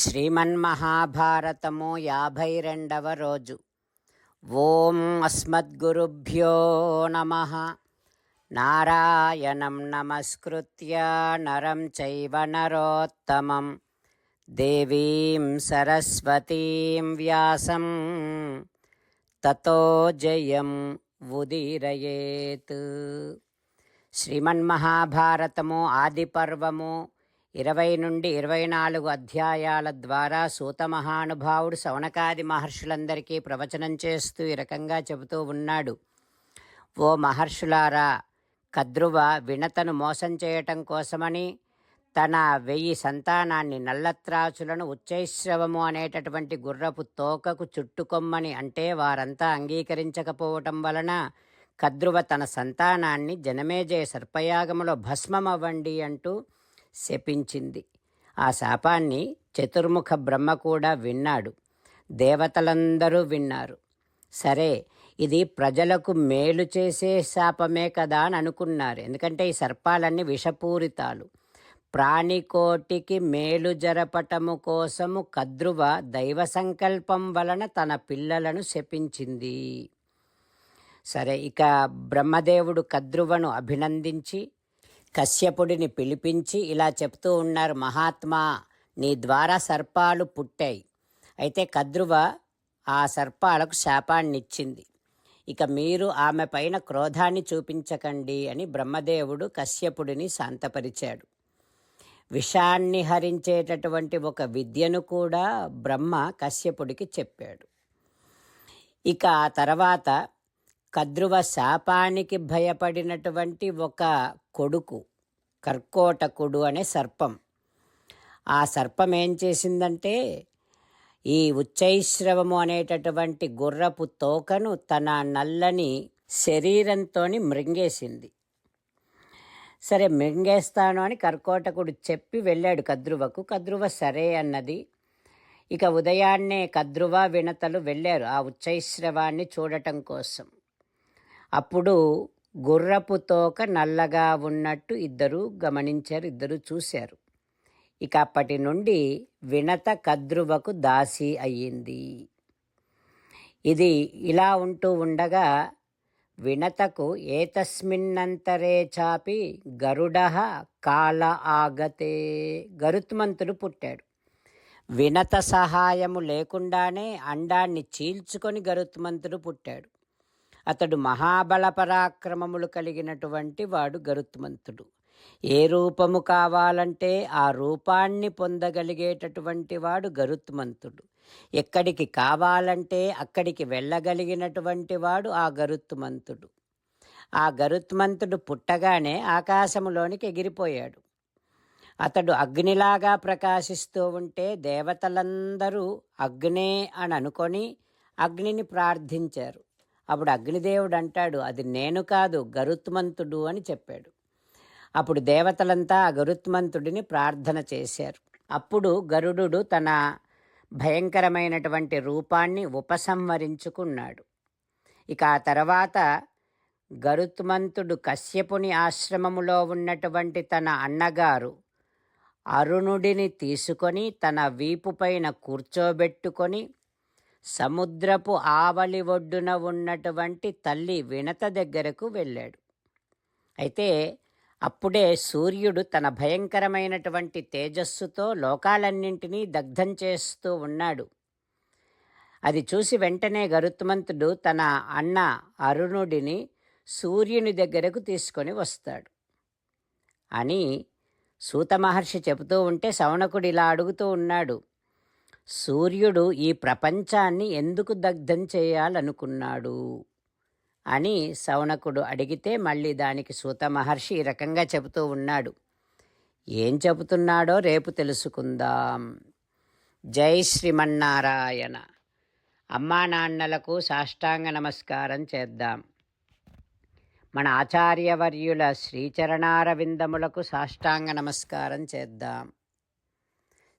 శ్రీమన్మహాభారతము యాభై రెండవ రోజు. ఓం అస్మద్గురుభ్యో నమ. నారాయణం నమస్కృత్య నరం చైవ నరోత్తమం. దేవీం సరస్వతీం వ్యాసం. తతో జయం ఉదీరయేత్. శ్రీమన్మహాభారతము ఆదిపర్వము ఇరవై నుండి ఇరవై నాలుగు అధ్యాయాల ద్వారా సూత మహానుభావుడు సవనకాది మహర్షులందరికీ ప్రవచనం చేస్తూ ఈ రకంగా చెబుతూ ఉన్నాడు. ఓ మహర్షులారా కద్రువ వినతను మోసం చేయటం కోసమని తన వెయ్యి సంతానాన్ని నల్లత్రాచులను ఉచ్చైశ్రవము అనేటటువంటి గుర్రపు తోకకు చుట్టుకొమ్మని అంటే వారంతా అంగీకరించకపోవటం వలన కద్రువ తన సంతానాన్ని జనమేజయ సర్పయాగములో భస్మమవ్వండి అంటూ శపించింది. ఆ శాపాన్ని చతుర్ముఖ బ్రహ్మ కూడా విన్నాడు. దేవతలందరూ విన్నారు. సరే ఇది ప్రజలకు మేలు చేసే శాపమే కదా అని అనుకున్నారు. ఎందుకంటే ఈ సర్పాలన్నీ విషపూరితాలు. ప్రాణికోటికి మేలు జరపటము కోసము కద్రువ దైవ సంకల్పం వలన తన పిల్లలను శపించింది. సరే ఇక బ్రహ్మదేవుడు కద్రువను అభినందించి కశ్యపుడిని పిలిపించి ఇలా చెప్తూ ఉన్నారు మహాత్మా నీ ద్వారా సర్పాలు పుట్టాయి. అయితే కద్రువ ఆ సర్పాలకు శాపాన్నిచ్చింది. ఇక మీరు ఆమె పైన క్రోధాన్ని చూపించకండి అని బ్రహ్మదేవుడు కశ్యపుడిని శాంతపరిచాడు. విషాన్ని హరించేటటువంటి ఒక విద్యను కూడా బ్రహ్మ కశ్యపుడికి చెప్పాడు. ఇక ఆ తర్వాత కద్రువ శాపానికి భయపడినటువంటి ఒక కొడుకు కర్కోటకుడు అనే సర్పం. ఆ సర్పం ఏం చేసిందంటే ఈ ఉచ్చైశ్రవము అనేటటువంటి గుర్రపు తోకను తన నల్లని శరీరంతో మృంగేసింది. సరే మృంగేస్తాను అని కర్కోటకుడు చెప్పి వెళ్ళాడు కద్రువకు. కద్రువ సరే అన్నది. ఇక ఉదయాన్నే కద్రువ వినతలు వెళ్ళారు ఆ ఉచ్చైశ్రవాన్ని చూడటం కోసం. అప్పుడు గుర్రపు తోక నల్లగా ఉన్నట్టు ఇద్దరు గమనించారు ఇద్దరు చూశారు. ఇక అప్పటి నుండి వినత కద్రువకు దాసి అయ్యింది. ఇది ఇలా ఉంటూ ఉండగా వినతకు ఏతస్మిన్నంతరే చాపి గరుడ కాల ఆగతే గరుత్మంతుడు పుట్టాడు. వినత సహాయము లేకుండానే అండాన్ని చీల్చుకొని గరుత్మంతుడు పుట్టాడు. అతడు మహాబల పరాక్రమములు కలిగినటువంటి వాడు గరుత్మంతుడు. ఏ రూపము కావాలంటే ఆ రూపాన్ని పొందగలిగేటటువంటి వాడు గరుత్మంతుడు. ఎక్కడికి కావాలంటే అక్కడికి వెళ్ళగలిగినటువంటి వాడు ఆ గరుత్మంతుడు. ఆ గరుత్మంతుడు పుట్టగానే ఆకాశములోనికి ఎగిరిపోయాడు. అతడు అగ్నిలాగా ప్రకాశిస్తూ ఉంటే దేవతలందరూ అగ్నే అని అనుకొని అగ్నిని ప్రార్థించారు. అప్పుడు అగ్నిదేవుడు అంటాడు అది నేను కాదు గరుత్మంతుడు అని చెప్పాడు. అప్పుడు దేవతలంతా ఆ గరుత్మంతుడిని ప్రార్థన చేశారు. అప్పుడు గరుడు తన భయంకరమైనటువంటి రూపాన్ని ఉపసంహరించుకున్నాడు. ఇక ఆ తర్వాత గరుత్మంతుడు కశ్యపుని ఆశ్రమములో ఉన్నటువంటి తన అన్నగారు అరుణుడిని తీసుకొని తన వీపుపైన కూర్చోబెట్టుకొని సముద్రపు ఆవలి ఒడ్డున ఉన్నటువంటి తల్లి వినత దగ్గరకు వెళ్ళాడు. అయితే అప్పుడే సూర్యుడు తన భయంకరమైనటువంటి తేజస్సుతో లోకాలన్నింటినీ దగ్ధం చేస్తూ ఉన్నాడు. అది చూసి వెంటనే గరుత్మంతుడు తన అన్న అరుణుడిని సూర్యుని దగ్గరకు తీసుకొని వస్తాడు అని సూత మహర్షి చెబుతూ ఉంటే శవణకుడు ఇలా అడుగుతూ ఉన్నాడు. సూర్యుడు ఈ ప్రపంచాన్ని ఎందుకు దగ్ధం చేయాలనుకున్నాడు? అని శౌనకుడు అడిగితే మళ్ళీ దానికి సూత మహర్షి ఈ రకంగా చెబుతూ ఉన్నాడు. ఏం చెబుతున్నాడో రేపు తెలుసుకుందాం. జై శ్రీమన్నారాయణ. అమ్మా నాన్నలకు సాష్టాంగ నమస్కారం చేద్దాం. మన ఆచార్యవర్యుల శ్రీచరణారవిందములకు సాష్టాంగ నమస్కారం చేద్దాం.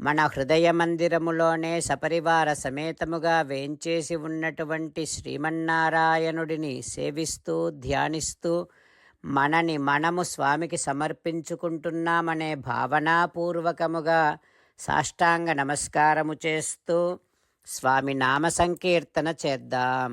మన హృదయ మందిరములోనే సపరివార సమేతముగా వేంచేసి ఉన్నటువంటి శ్రీమన్నారాయణుడిని సేవిస్తూ ధ్యానిస్తూ మనని మనము స్వామికి సమర్పించుకుంటున్నామనే భావనాపూర్వకముగా సాష్టాంగ నమస్కారము చేస్తూ స్వామి నామ సంకీర్తన చేద్దాం.